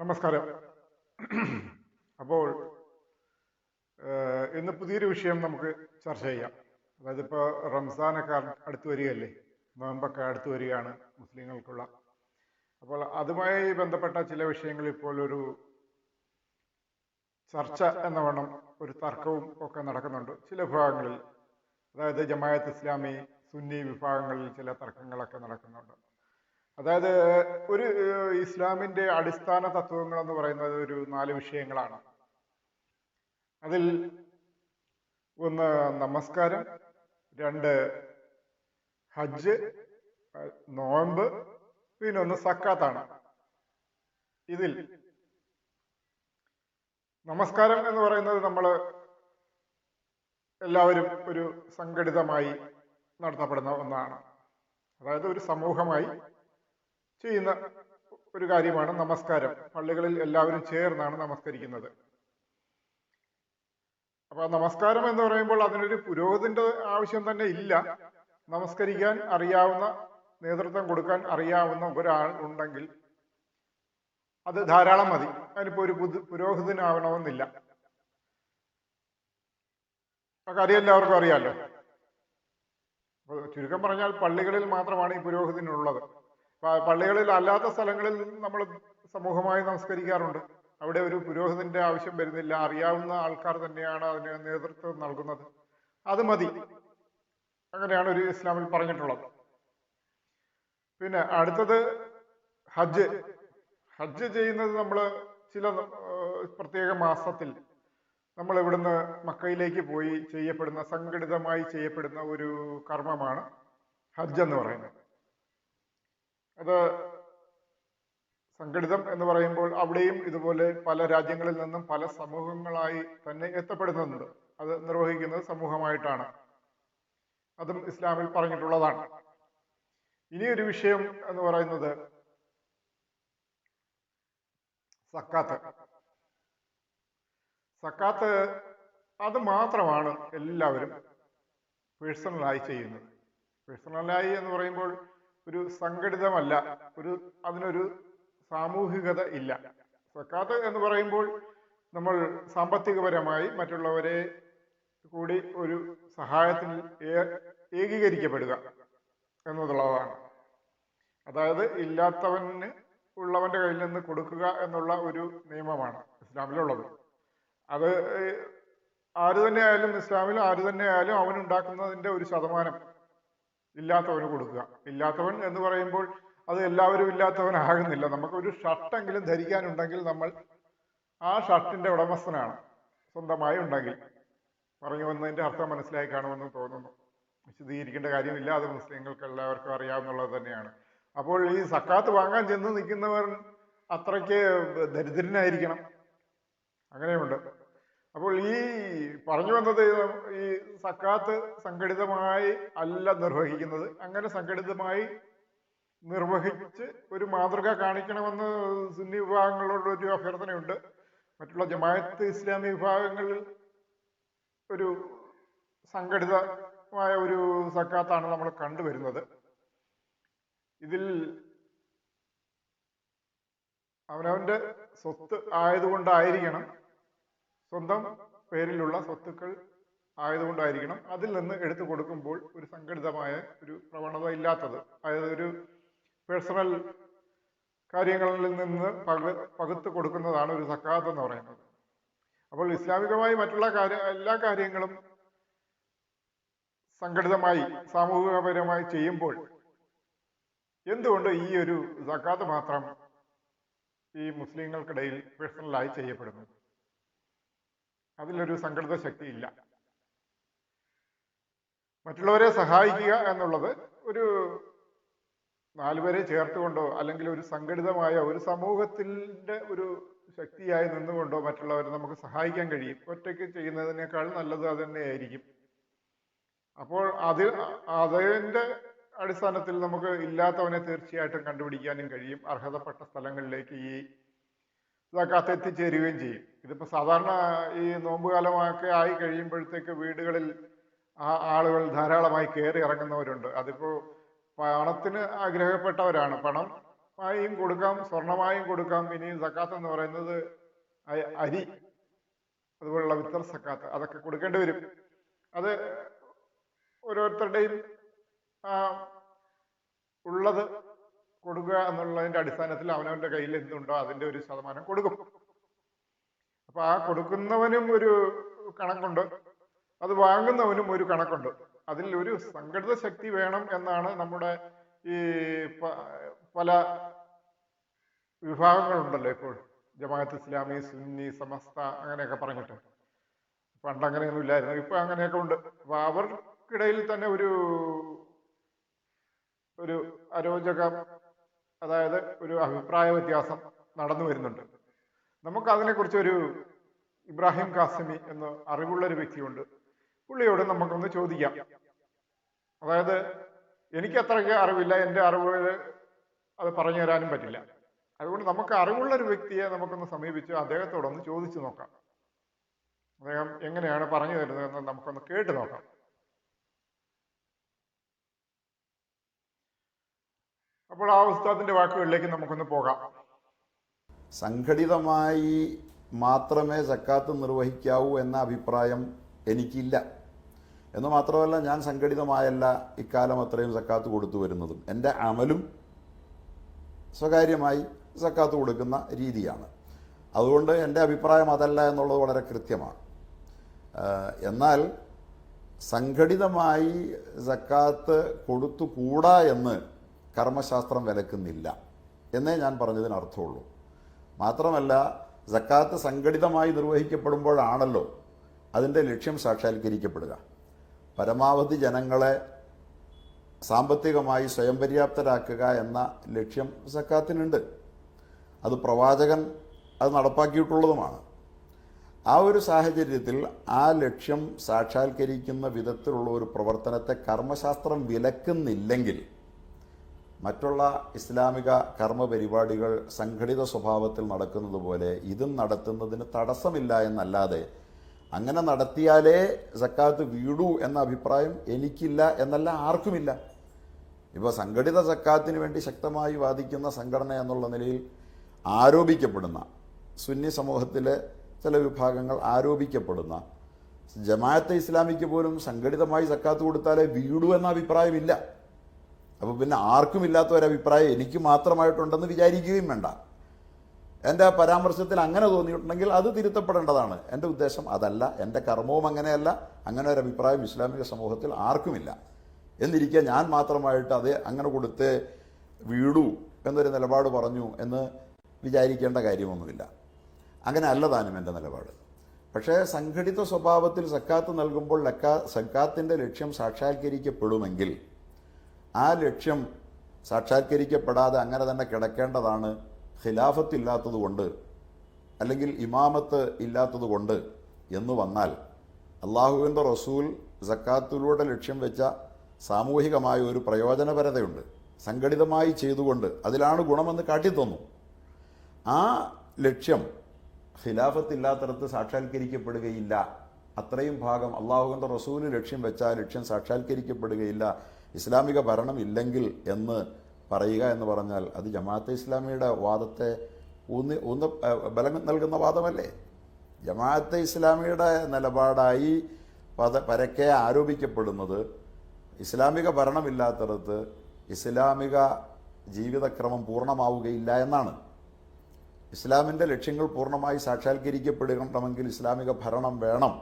നമസ്കാരം. അപ്പോൾ ഇന്ന് പുതിയൊരു വിഷയം നമുക്ക് ചർച്ച ചെയ്യാം. അതായത് ഇപ്പോൾ റംസാനൊക്കെ അട്- അടുത്ത് വരികയല്ലേ? നോമ്പൊക്കെ അടുത്ത് വരികയാണ് മുസ്ലിങ്ങൾക്കുള്ള. അപ്പോൾ അതുമായി ബന്ധപ്പെട്ട ചില വിഷയങ്ങൾ ഇപ്പോൾ ഒരു ചർച്ച എന്ന വണ്ണം ഒരു തർക്കവും ഒക്കെ നടക്കുന്നുണ്ട് ചില വിഭാഗങ്ങളിൽ. അതായത് ജമായത്ത് ഇസ്ലാമി സുന്നി വിഭാഗങ്ങളിൽ ചില തർക്കങ്ങളൊക്കെ നടക്കുന്നുണ്ട്. അതായത് ഒരു ഇസ്ലാമിന്റെ അടിസ്ഥാന തത്വങ്ങൾ എന്ന് പറയുന്നത് ഒരു നാല് വിഷയങ്ങളാണ്. അതിൽ ഒന്ന് നമസ്കാരം രണ്ട് ഹജ്ജ് നോമ്പ് പിന്നെ ഒന്ന് സക്കാത്താണ്. ഇതിൽ നമസ്കാരം എന്ന് പറയുന്നത് നമ്മൾ എല്ലാവരും ഒരു സംഘടിതമായി നടത്തപ്പെടുന്ന ഒന്നാണ്. അതായത് ഒരു സമൂഹമായി ചെയ്യുന്ന ഒരു കാര്യമാണ് നമസ്കാരം. പള്ളികളിൽ എല്ലാവരും ചേർന്നാണ് നമസ്കരിക്കുന്നത്. അപ്പൊ നമസ്കാരം എന്ന് പറയുമ്പോൾ അതിനൊരു പുരോഗതിന്റെ ആവശ്യം തന്നെ ഇല്ല. നമസ്കരിക്കാൻ അറിയാവുന്ന നേതൃത്വം കൊടുക്കാൻ അറിയാവുന്ന ഒരാൾ ഉണ്ടെങ്കിൽ അത് ധാരാളം മതി. അതിനിപ്പോ ഒരു പുതു- പുരോഹിതനാവണമെന്നില്ല. ആ കാര്യം എല്ലാവർക്കും അപ്പൊ ചുരുക്കം പറഞ്ഞാൽ പള്ളികളിൽ മാത്രമാണ് ഈ പുരോഹിതനുള്ളത് പള്ളികളിൽ അല്ലാത്ത സ്ഥലങ്ങളിൽ നമ്മൾ സമൂഹമായി നമസ്കരിക്കാറുണ്ട്. അവിടെ ഒരു പുരോഹിതന്റെ ആവശ്യം വരുന്നില്ല. അറിയാവുന്ന ആൾക്കാർ തന്നെയാണ് അതിന് നേതൃത്വം നൽകുന്നത്. അത് മതി. അങ്ങനെയാണ് ഒരു ഇസ്ലാമിൽ പറഞ്ഞിട്ടുള്ളത്. പിന്നെ അടുത്തത് ഹജ്ജ്. ഹജ്ജ് ചെയ്യുന്നത് നമ്മൾ ചില പ്രത്യേക മാസത്തിൽ നമ്മൾ ഇവിടുന്ന് മക്കയിലേക്ക് പോയി ചെയ്യപ്പെടുന്ന സംഘടിതമായി ചെയ്യപ്പെടുന്ന ഒരു കർമ്മമാണ് ഹജ്ജ് എന്ന് പറയുന്നത്. അത് സംഘടിതം എന്ന് പറയുമ്പോൾ അവിടെയും ഇതുപോലെ പല രാജ്യങ്ങളിൽ നിന്നും പല സമൂഹങ്ങളായി തന്നെ എത്തപ്പെടുന്നുണ്ട്. അത് നിർവഹിക്കുന്നത് സമൂഹമായിട്ടാണ്. അതും ഇസ്ലാമിൽ പറഞ്ഞിട്ടുള്ളതാണ്. ഇനിയൊരു വിഷയം എന്ന് പറയുന്നത് സക്കാത്ത്. സക്കാത്ത് അത് മാത്രമാണ് എല്ലാവരും പേഴ്സണലായി ചെയ്യുന്നത്. പേഴ്സണലായി എന്ന് പറയുമ്പോൾ ഒരു സംഘടിതമല്ല ഒരു അതിനൊരു സാമൂഹികത ഇല്ല. സക്കാത്ത് എന്ന് പറയുമ്പോൾ നമ്മൾ സാമ്പത്തികപരമായി മറ്റുള്ളവരെ കൂടി ഒരു സഹായത്തിൽ ഏ- ഏകീകരിക്കപ്പെടുക എന്നുള്ളതാണ്. അതായത് ഇല്ലാത്തവന് ഉള്ളവന്റെ കയ്യിൽ നിന്ന് കൊടുക്കുക എന്നുള്ള ഒരു നിയമമാണ് ഇസ്ലാമിലുള്ളത്. അത് ആര് തന്നെ ആയാലും ഇസ്ലാമിൽ ആര് തന്നെ ആയാലും അവൻ ഉണ്ടാക്കുന്നതിന്റെ ഒരു ശതമാനം ഇല്ലാത്തവന് കൊടുക്കുക. ഇല്ലാത്തവൻ എന്ന് പറയുമ്പോൾ അത് എല്ലാവരും ഇല്ലാത്തവനാകുന്നില്ല. നമുക്കൊരു ഷർട്ടെങ്കിലും ധരിക്കാനുണ്ടെങ്കിൽ നമ്മൾ ആ ഷർട്ടിന്റെ ഉടമസ്ഥനാണ്. സ്വന്തമായി ഉണ്ടെങ്കിൽ. പറഞ്ഞു വന്നതിന്റെ അർത്ഥം മനസ്സിലായി കാണുമെന്ന് തോന്നുന്നു. വിശദീകരിക്കേണ്ട കാര്യമില്ല. അത് മുസ്ലിങ്ങൾക്ക് എല്ലാവർക്കും അറിയാവുന്നുള്ളത് തന്നെയാണ്. അപ്പോൾ ഈ സക്കാത്ത് വാങ്ങാൻ ചെന്ന് നിൽക്കുന്നവർ അത്രയ്ക്ക് ദരിദ്രനായിരിക്കണം. അങ്ങനെയുണ്ട്. അപ്പോൾ ഈ പറഞ്ഞു വന്നത് ഈ സക്കാത്ത് സംഘടിതമായി അല്ല നിർവഹിക്കുന്നത്. അങ്ങനെ സംഘടിതമായി നിർവഹിച്ച് ഒരു മാതൃക കാണിക്കണമെന്ന് സുന്നി വിഭാഗങ്ങളോട് ഒരു അഭ്യർത്ഥനയുണ്ട്. മറ്റുള്ള ജമാഅത്ത് ഇസ്ലാമി വിഭാഗങ്ങളിൽ ഒരു സംഘടിതമായ ഒരു സക്കാത്താണ് നമ്മൾ കണ്ടുവരുന്നത്. ഇതിൽ അവനവന്റെ സ്വത്ത് ആയതുകൊണ്ടായിരിക്കണം സ്വന്തം പേരിലുള്ള സ്വത്തുക്കൾ ആയതുകൊണ്ടായിരിക്കണം അതിൽ നിന്ന് എടുത്തു കൊടുക്കുമ്പോൾ ഒരു സംഘടിതമായ ഒരു പ്രവണത ഇല്ലാത്തത്. അതായത് ഒരു പേഴ്സണൽ കാര്യങ്ങളിൽ നിന്ന് പക പകുത്ത് കൊടുക്കുന്നതാണ് ഒരു സക്കാത്ത് എന്ന് പറയുന്നത്. അപ്പോൾ ഇസ്ലാമികമായി മറ്റുള്ള കാര്യ എല്ലാ കാര്യങ്ങളും സംഘടിതമായി സാമൂഹികപരമായി ചെയ്യുമ്പോൾ എന്തുകൊണ്ട് ഈ ഒരു സക്കാത്ത് മാത്രം ഈ മുസ്ലിങ്ങൾക്കിടയിൽ പേഴ്സണലായി ചെയ്യപ്പെടുന്നു? അതിലൊരു സംഘടിത ശക്തി ഇല്ല മറ്റുള്ളവരെ സഹായിക്കുക എന്നുള്ളത് ഒരു നാലുപേരെ ചേർത്തുകൊണ്ടോ അല്ലെങ്കിൽ ഒരു സംഘടിതമായ ഒരു സമൂഹത്തിന്റെ ഒരു ശക്തിയായി നിന്നുകൊണ്ടോ മറ്റുള്ളവരെ നമുക്ക് സഹായിക്കാൻ കഴിയും. ഒറ്റയ്ക്ക് ചെയ്യുന്നതിനേക്കാൾ നല്ലത് അത് തന്നെയായിരിക്കും. അപ്പോൾ അതിൽ അതിന്റെ അടിസ്ഥാനത്തിൽ നമുക്ക് ഇല്ലാത്തവനെ തീർച്ചയായിട്ടും കണ്ടുപിടിക്കാനും കഴിയും. അർഹതപ്പെട്ട സ്ഥലങ്ങളിലേക്ക് ഈ ഇതൊക്കെ എത്തിച്ചേരുകയും ചെയ്യും. ഇതിപ്പോ സാധാരണ ഈ നോമ്പുകാലമൊക്കെ ആയി കഴിയുമ്പോഴത്തേക്ക് വീടുകളിൽ ആ ആളുകൾ ധാരാളമായി കയറി ഇറങ്ങുന്നവരുണ്ട്. അതിപ്പോൾ പണത്തിന് ആഗ്രഹപ്പെട്ടവരാണ്. പണം മായും കൊടുക്കാം സ്വർണമായും കൊടുക്കാം. ഇനി സക്കാത്ത് എന്ന് പറയുന്നത് അരി അതുപോലുള്ള വിത്തർ സക്കാത്ത് അതൊക്കെ കൊടുക്കേണ്ടി വരും. അത് ഓരോരുത്തരുടെയും ഉള്ളത് കൊടുക്കുക എന്നുള്ളതിന്റെ അടിസ്ഥാനത്തിൽ അവനവന്റെ കയ്യിൽ എന്തുണ്ടോ അതിന്റെ ഒരു ശതമാനം കൊടുക്കും. അപ്പൊ ആ കൊടുക്കുന്നവനും ഒരു കണക്കുണ്ട് അത് വാങ്ങുന്നവനും ഒരു കണക്കുണ്ട്. അതിൽ ഒരു സംഘടിത ശക്തി വേണം എന്നാണ് നമ്മുടെ ഈ പല വിഭാഗങ്ങളുണ്ടല്ലോ ഇപ്പോൾ. ജമാഅത്ത് ഇസ്ലാമി സുന്നി സമസ്ത അങ്ങനെയൊക്കെ പറഞ്ഞിട്ട്. പണ്ട് അങ്ങനെയൊന്നും ഇല്ലായിരുന്നു ഇപ്പൊ അങ്ങനെയൊക്കെ ഉണ്ട്. അപ്പൊ അവർക്കിടയിൽ തന്നെ ഒരു ഒരു അരോചകം അതായത് ഒരു അഭിപ്രായ വ്യത്യാസം നടന്നു വരുന്നുണ്ട്. നമുക്ക് അതിനെക്കുറിച്ച് ഒരു ഇബ്രാഹിം കാസിമി എന്ന് അറിവുള്ള ഒരു വ്യക്തിയുണ്ട്. പുള്ളിയോട് നമുക്കൊന്ന് ചോദിക്കാം. അതായത് എനിക്ക് അത്രയ്ക്ക് അറിവില്ല എന്റെ അറിവ് അത് പറഞ്ഞു തരാനും പറ്റില്ല. അതുകൊണ്ട് നമുക്ക് അറിവുള്ള ഒരു വ്യക്തിയെ നമുക്കൊന്ന് സമീപിച്ച് അദ്ദേഹത്തോടൊന്ന് ചോദിച്ചു നോക്കാം. അദ്ദേഹം എങ്ങനെയാണ് പറഞ്ഞു തരുന്നതെന്ന് നമുക്കൊന്ന് കേട്ട് നോക്കാം. അപ്പോൾ ആ ഉസ്താദിന്റെ വാക്കുകളിലേക്ക് നമുക്കൊന്ന് പോകാം. സംഘടിതമായി മാത്രമേ സക്കാത്ത് നിർവഹിക്കാവൂ എന്ന അഭിപ്രായം എനിക്കില്ല. എന്ന് മാത്രമല്ല ഞാൻ സംഘടിതമായല്ല ഇക്കാലം അത്രയും സക്കാത്ത് കൊടുത്തു വരുന്നതും. എന്റെ അമലും സ്വകാര്യമായി സക്കാത്ത് കൊടുക്കുന്ന രീതിയാണ്. അതുകൊണ്ട് എന്റെ അഭിപ്രായം അതല്ല എന്നുള്ളത് വളരെ കൃത്യമാണ്. എന്നാൽ സംഘടിതമായി സക്കാത്ത് കൊടുത്തുകൂടാ എന്ന് കർമ്മശാസ്ത്രം വിലക്കുന്നില്ല എന്നേ ഞാൻ പറഞ്ഞതിന് അർത്ഥമുള്ളൂ മാത്രമല്ല സക്കാത്ത് സംഘടിതമായി നിർവഹിക്കപ്പെടുമ്പോഴാണല്ലോ അതിന്റെ ലക്ഷ്യം സാക്ഷാത്കരിക്കപ്പെടുക. പരമാവധി ജനങ്ങളെ സാമ്പത്തികമായി സ്വയം പര്യാപ്തരാക്കുക എന്ന ലക്ഷ്യം സക്കാത്തിനുണ്ട്. അത് പ്രവാചകൻ അത് നടപ്പാക്കിയിട്ടുള്ളതുമാണ്. ആ ഒരു സാഹചര്യത്തിൽ ആ ലക്ഷ്യം സാക്ഷാത്കരിക്കുന്ന വിധത്തിലുള്ള ഒരു പ്രവർത്തനത്തെ കർമ്മശാസ്ത്രം വിലക്കുന്നില്ലെങ്കിൽ മറ്റുള്ള ഇസ്ലാമിക കർമ്മ പരിപാടികൾ സംഘടിത സ്വഭാവത്തിൽ നടക്കുന്നത് പോലെ ഇതും നടത്തുന്നതിന് തടസ്സമില്ല എന്നല്ലാതെ അങ്ങനെ നടത്തിയാലേ സക്കാത്ത് വീടൂ എന്ന അഭിപ്രായം എനിക്കില്ല എന്നല്ല ആർക്കുമില്ല. ഇപ്പോൾ സംഘടിത സക്കാത്തിന് വേണ്ടി ശക്തമായി വാദിക്കുന്ന സംഘടന എന്നുള്ള നിലയിൽ ആരോപിക്കപ്പെടുന്ന സുന്നി സമൂഹത്തിലെ ചില വിഭാഗങ്ങൾ ആരോപിക്കപ്പെടുന്ന ജമാഅത്തെ ഇസ്ലാമിക്ക് പോലും സംഘടിതമായി സക്കാത്ത് കൊടുത്താലേ വീടൂ എന്ന അഭിപ്രായമില്ല. അപ്പോൾ പിന്നെ ആർക്കും ഇല്ലാത്ത ഒരഭിപ്രായം എനിക്ക് മാത്രമായിട്ടുണ്ടെന്ന് വിചാരിക്കുകയും വേണ്ട. എന്റെ പരാമർശത്തിൽ അങ്ങനെ തോന്നിയിട്ടുണ്ടെങ്കിൽ അത് തിരുത്തപ്പെടേണ്ടതാണ്. എന്റെ ഉദ്ദേശം അതല്ല. എന്റെ കർമ്മവും അങ്ങനെയല്ല. അങ്ങനെ ഒരു അഭിപ്രായം ഇസ്ലാമിക സമൂഹത്തിൽ ആർക്കുമില്ല. എന്നിരിക്കെ ഞാൻ മാത്രമായിട്ട് അത് അങ്ങനെ കൊടുത്ത് വീടൂ എന്നൊരു നിലപാട് പറഞ്ഞു എന്ന് വിചാരിക്കേണ്ട കാര്യമൊന്നുമില്ല. അങ്ങനെ അല്ല താനും എന്റെ നിലപാട്. പക്ഷേ സംഘടിത സ്വഭാവത്തിൽ സക്കാത്ത് നൽകുമ്പോൾ ലക്കാ സക്കാത്തിന്റെ ലക്ഷ്യം സാക്ഷാത്കരിക്കപ്പെടുമെങ്കിൽ ആ ലക്ഷ്യം സാക്ഷാത്കരിക്കപ്പെടാതെ അങ്ങനെ തന്നെ കിടക്കേണ്ടതാണ് ഖിലാഫത്ത് ഇല്ലാത്തതുകൊണ്ട് അല്ലെങ്കിൽ ഇമാമത്ത് ഇല്ലാത്തതുകൊണ്ട് എന്ന് വന്നാൽ അള്ളാഹുവിന്റെ റസൂൽ സക്കാത്തിലൂടെ ലക്ഷ്യം വെച്ച സാമൂഹികമായ ഒരു പ്രയോജനപരതയുണ്ട്. സംഘടിതമായി ചെയ്തുകൊണ്ട് അതിലാണ് ഗുണമെന്ന് കാട്ടിത്തന്നു. ആ ലക്ഷ്യം ഖിലാഫത്ത് ഇല്ലാത്തടത്ത് സാക്ഷാത്കരിക്കപ്പെടുകയില്ല. അത്രയും ഭാഗം അള്ളാഹുവിന്റെ റസൂൽ ലക്ഷ്യം വെച്ച ലക്ഷ്യം സാക്ഷാത്കരിക്കപ്പെടുകയില്ല. ഇസ്ലാമിക ഭരണം ഇല്ലെങ്കിൽ എന്ന് പറയുക എന്ന് പറഞ്ഞാൽ അത് ജമാഅത്തെ ഇസ്ലാമിയുടെ വാദത്തെ ഊന്നി ഊന്ന ബലം നൽകുന്ന വാദമല്ലേ? ജമാഅത്തെ ഇസ്ലാമിയുടെ നിലപാടായി പത പരക്കെ ആരോപിക്കപ്പെടുന്നത് ഇസ്ലാമിക ഭരണമില്ലാത്തടത്ത് ഇസ്ലാമിക ജീവിതക്രമം പൂർണമാവുകയില്ല എന്നാണ്. ഇസ്ലാമിന്റെ ലക്ഷ്യങ്ങൾ പൂർണമായി സാക്ഷാത്കരിക്കപ്പെടണമെങ്കിൽ ഇസ്ലാമിക ഭരണം വേണം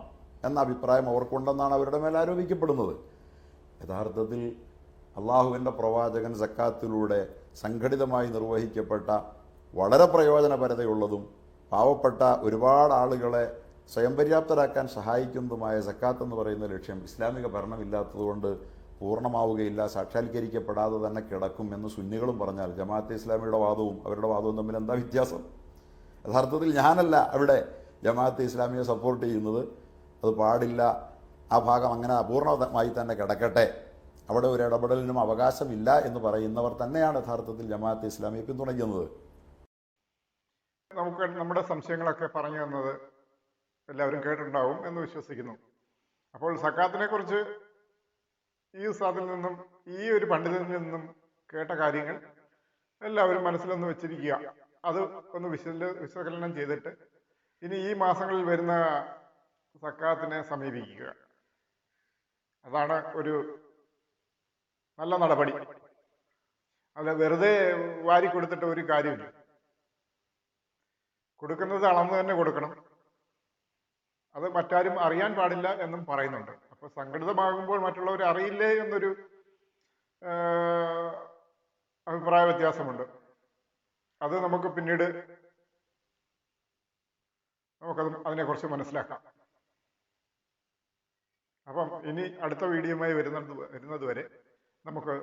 എന്ന അഭിപ്രായം അവർക്കുണ്ടെന്നാണ് അവരുടെ മേൽ ആരോപിക്കപ്പെടുന്നത്. യഥാർത്ഥത്തിൽ അള്ളാഹുവിന്റെ പ്രവാചകൻ സക്കാത്തിലൂടെ സംഘടിതമായി നിർവഹിക്കപ്പെട്ട വളരെ പ്രയോജനപരതയുള്ളതും പാവപ്പെട്ട ഒരുപാട് ആളുകളെ സ്വയം പര്യാപ്തരാക്കാൻ സഹായിക്കുന്നതുമായ സക്കാത്ത് എന്ന് പറയുന്ന ലക്ഷ്യം ഇസ്ലാമിക ഭരണമില്ലാത്തതുകൊണ്ട് പൂർണമാവുകയില്ല സാക്ഷാത്കരിക്കപ്പെടാതെ തന്നെ കിടക്കും എന്ന് സുന്നികളും പറഞ്ഞാൽ ജമാഅത്തെ ഇസ്ലാമിയുടെ വാദവും അവരുടെ വാദവും തമ്മിൽ എന്താ വ്യത്യാസം? യഥാർത്ഥത്തിൽ ഞാനല്ല അവിടെ ജമാഅത്തെ ഇസ്ലാമിയെ സപ്പോർട്ട് ചെയ്യുന്നത്. അത് പാടില്ല ആ ഭാഗം അങ്ങനെ അപൂർണമായി തന്നെ കിടക്കട്ടെ. അവിടെ ഒരു ഇടപെടലിനും അവകാശമില്ല എന്ന് പറയുന്നവർ തന്നെയാണ് യഥാർത്ഥത്തിൽ ജമാഅത്ത് ഇസ്ലാമിയെ പിന്തുണയ്ക്കുന്നത്. നമുക്ക് നമ്മുടെ സംശയങ്ങളൊക്കെ പറഞ്ഞു തന്നത് എല്ലാവരും കേട്ടിട്ടുണ്ടാവും എന്ന് വിശ്വസിക്കുന്നു. അപ്പോൾ സക്കാത്തിനെ കുറിച്ച് ഈ ഉസ്താദിൽ നിന്നും ഈ ഒരു പണ്ഡിതനിൽ നിന്നും കേട്ട കാര്യങ്ങൾ എല്ലാവരും മനസ്സിലൊന്ന് വെച്ചിരിക്കുക. അത് ഒന്ന് വിശല വിശകലനം ചെയ്തിട്ട് ഇനി ഈ മാസങ്ങളിൽ വരുന്ന സക്കാത്തിനെ സമീപിക്കുക. അതാണ് ഒരു നല്ല നടപടി. അത് വെറുതെ വാരി കൊടുത്തിട്ട് ഒരു കാര്യമില്ല. കൊടുക്കുന്നത് അളന്ന് തന്നെ കൊടുക്കണം. അത് മറ്റാരും അറിയാൻ പാടില്ല എന്നും പറയുന്നുണ്ട്. അപ്പൊ സംഘടിതമാകുമ്പോൾ മറ്റുള്ളവർ അറിയില്ലേ എന്നൊരു അഭിപ്രായ വ്യത്യാസമുണ്ട്. അത് നമുക്ക് പിന്നീട് നമുക്കത് അതിനെക്കുറിച്ച് മനസ്സിലാക്കാം. അപ്പം ഇനി അടുത്ത വീഡിയോയുമായി വരുന്നത് വരുന്നത് വരെ നമുക്ക്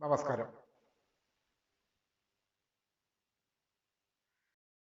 നമസ്കാരം.